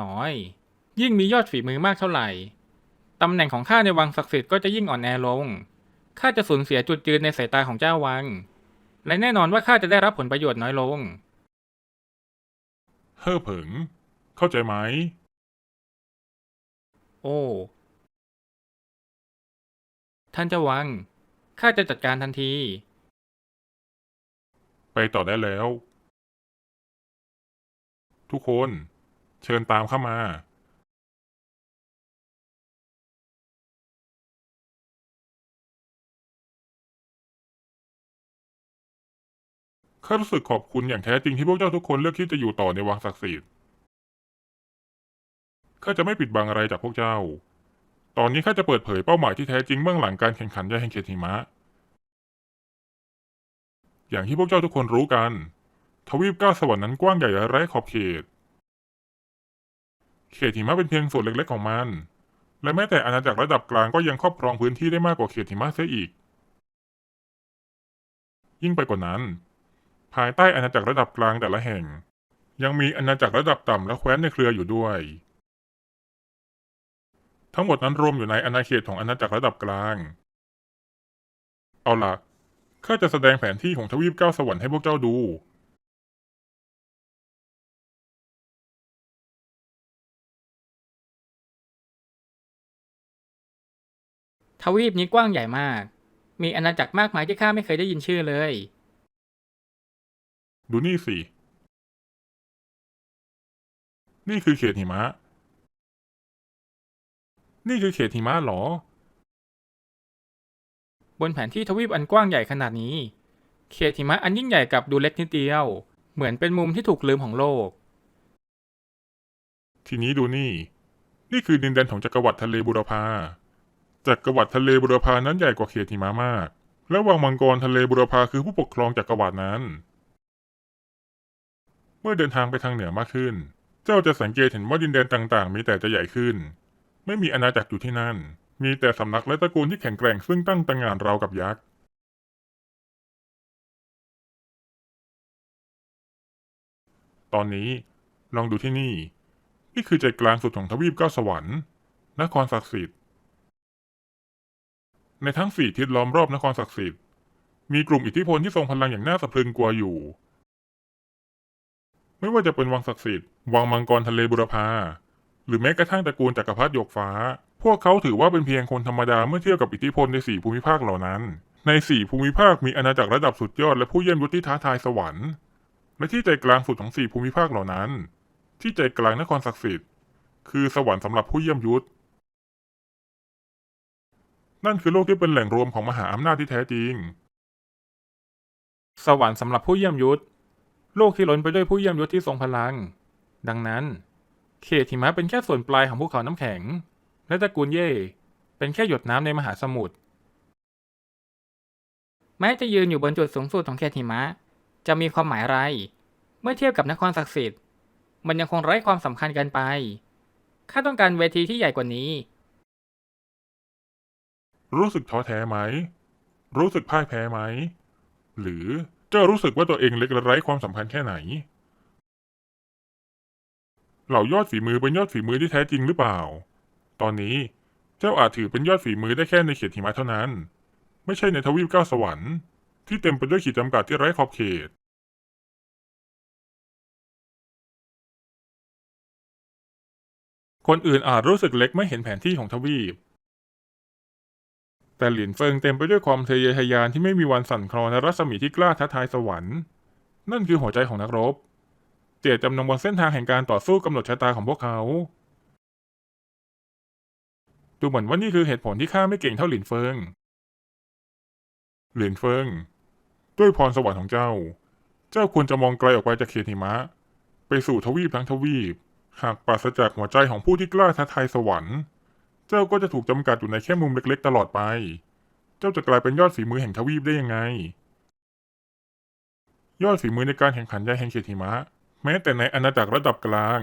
น้อย ยิ่งมียอดฝีมือมากเท่าไหร่ ตำแหน่งของข้าในวังศักดิ์สิทธิ์ก็จะยิ่งอ่อนแอลง ข้าจะสูญเสียจุดยืนในสายตาของเจ้าวัง และแน่นอนว่าข้าจะได้รับผลประโยชน์น้อยลง เฮ่อเผิง เข้าใจไหม โอ้ ท่านเจ้าวัง ข้าจะจัดการทันที ไปต่อได้แล้ว ทุกคน เชิญตามเข้ามาข้ารู้สึกขอบคุณอย่างแท้จริงที่พวกเจ้าทุกคนเลือกที่จะอยู่ต่อในวังศักดิ์สิทธิ์ ข้าจะไม่ปิดบังอะไรจากพวกเจ้า ตอนนี้ข้าจะเปิดเผยเป้าหมายที่แท้จริงเบื้องหลังการแข่งขันยาแห่งเขตหิมะ อย่างที่พวกเจ้าทุกคนรู้กัน ทวีปเก้าสวรรค์นั้นกว้างใหญ่และไร้ขอบเขต เขตหิมะเป็นเพียงส่วนเล็กๆของมัน และแม้แต่อาณาจักรระดับกลางก็ยังครอบครองพื้นที่ได้มากกว่าเขตหิมะเสียอีก ยิ่งไปกว่านั้น ภายใต้อาณาจักรระดับกลางแต่ละแห่ง ยังมีอาณาจักรระดับต่ำและแคว้นในเครืออยู่ด้วย ทั้งหมดนั้นรวมอยู่ในอาณาเขตของอาณาจักรระดับกลาง เอาล่ะข้าจะแสดงแผนที่ของทวีปเก้าสวรรค์ให้พวกเจ้าดู ทวีปนี้กว้างใหญ่มาก มีอาณาจักรมากมายที่ข้าไม่เคยได้ยินชื่อเลย ดูนี่สิ นี่คือเขตหิมะ นี่คือเขตหิมะเหรอ บนแผนที่ทวีปอันกว้างใหญ่ขนาดนี้ เขตหิมะอันยิ่งใหญ่กลับดูเล็กนิดเดียว เหมือนเป็นมุมที่ถูกลืมของโลก ทีนี้ดูนี่ นี่คือดินแดนของจักรวรรดิทะเลบุรพา จักรวรรดิทะเลบุรพานั้นใหญ่กว่าเขตหิมะมาก และวังมังกรทะเลบุรพาคือผู้ปกครองจักรวรรดินั้น เมื่อเดินทางไปทางเหนือมากขึ้น เจ้าจะสังเกตเห็นว่าดินแดนต่างๆ มีแต่จะใหญ่ขึ้น ไม่มีอาณาจักรอยู่ที่นั่น มีแต่สำนักและตระกูลที่แข็งแกร่งซึ่งตั้งตระหง่านราวกับยักษ์ตอนนี้ลองดูที่นี่ นี่คือใจกลางสุดของทวีปเก้าสวรรค์นครศักดิ์สิทธิ์ ในทั้งสี่ทิศล้อมรอบนครศักดิ์สิทธิ์ มีกลุ่มอิทธิพลที่ทรงพลังอย่างน่าสะพรึงกลัวอยู่ ไม่ว่าจะเป็นวังศักดิ์สิทธิ์ วังมังกรทะเลบุรพา หรือแม้กระทั่งตระกูลจักรพรรดิหยกฟ้า พวกเขาถือว่าเป็นเพียงคนธรรมดาเมื่อเทียบกับอิทธิพลในสี่ภูมิภาคเหล่านั้น ในสี่ภูมิภาคมีอาณาจักรระดับสุดยอดและผู้เยี่ยมยศที่ท้าทายสวรรค์ และที่ใจกลางสุดของสี่ภูมิภาคเหล่านั้น ที่ใจกลางนครศักดิ์สิทธิ์ คือสวรรค์สำหรับผู้เยี่ยมยุทธ นั่นคือโลกที่เป็นแหล่งรวมของมหาอำนาจที่แท้จริง สวรรค์สำหรับผู้เยี่ยมยุทธ โลกที่ล้นไปด้วยผู้เยี่ยมยุทธที่ทรงพลัง ดังนั้น เขตหิมะเป็นแค่ส่วนปลายของภูเขาน้ำแข็ง และตระกูลเย่เป็นแค่หยดน้ำในมหาสมุทรแม้จะยืนอยู่บนจุดสูงสุดของเขตหิมะ จะมีความหมายอะไร เมื่อเทียบกับนครศักดิ์สิทธิ์ มันยังคงไร้ความสำคัญเกินไปข้าต้องการเวทีที่ใหญ่กว่านี้ รู้สึกท้อแท้ไหม รู้สึกพ่ายแพ้ไหม หรือเจ้ารู้สึกว่าตัวเองเล็กและไร้ความสำคัญแค่ไหน เหล่ายอดฝีมือเป็นยอดฝีมือที่แท้จริงหรือเปล่า ตอนนี้เจ้าอาจถือเป็นยอดฝีมือได้แค่ในเขตหิมะเท่านั้น ไม่ใช่ในทวีปเก้าสวรรค์ที่เต็มไปด้วยขีดจำกัดที่ไร้ขอบเขตคนอื่นอาจรู้สึกเล็กไม่เห็นแผนที่ของทวีป แต่หลินเฟิงเต็มไปด้วยความทะเยอทะยานที่ไม่มีวันสั่นคลอนและรัศมีที่กล้าท้าทายสวรรค์ นั่นคือหัวใจของนักรบ เจตจำนงบนเส้นทางแห่งการต่อสู้กำหนดชะตาของพวกเขา ดูเหมือนว่านี่คือเหตุผลที่ข้าไม่เก่งเท่าหลินเฟิง หลินเฟิง ด้วยพรสวรรค์ของเจ้า เจ้าควรจะมองไกลออกไปจากเขตหิมะ ไปสู่ทวีปทั้งทวีป หากปราศจากหัวใจของผู้ที่กล้าท้าทายสวรรค์ เจ้าก็จะถูกจำกัดอยู่ในแค่มุมเล็กๆ ตลอดไป เจ้าจะกลายเป็นยอดฝีมือแห่งทวีปได้ยังไง ยอดฝีมือในการแข่งขันยาแห่งเขตหิมะ แม้แต่ในอาณาจักรระดับกลาง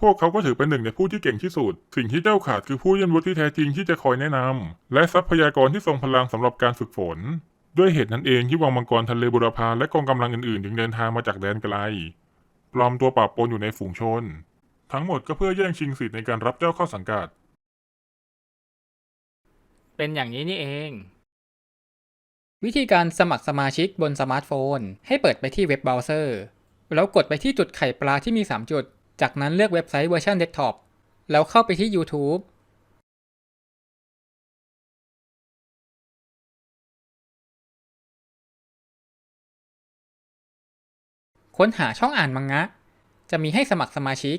พวกเขาก็ถือเป็นหนึ่งในผู้ที่เก่งที่สุด สิ่งที่เจ้าขาดคือผู้เยี่ยมวุฒิที่แท้จริงที่จะคอยแนะนำและทรัพยากรที่ทรงพลังสำหรับการฝึกฝน ด้วยเหตุนั้นเองที่วังมังกรทะเลบุรพาและกองกำลังอื่นๆจึงเดินทางมาจากแดนไกล ปลอมตัวปราบปนอยู่ในฝูงชน ทั้งหมดก็เพื่อแย่งชิงสิทธิ์ในการรับเจ้าเข้าสังกัด เป็นอย่างนี้นี่เอง วิธีการสมัครสมาชิกบนสมาร์ทโฟน ให้เปิดไปที่เว็บเบราว์เซอร์ แล้วกดไปที่จุดไข่ปลาที่มี 3 จุด จากนั้นเลือกเว็บไซต์เวอร์ชันเดสก์ท็อปแล้วเข้าไปที่ YouTube ค้นหาช่องอ่านมังงะ จะมีให้สมัครสมาชิก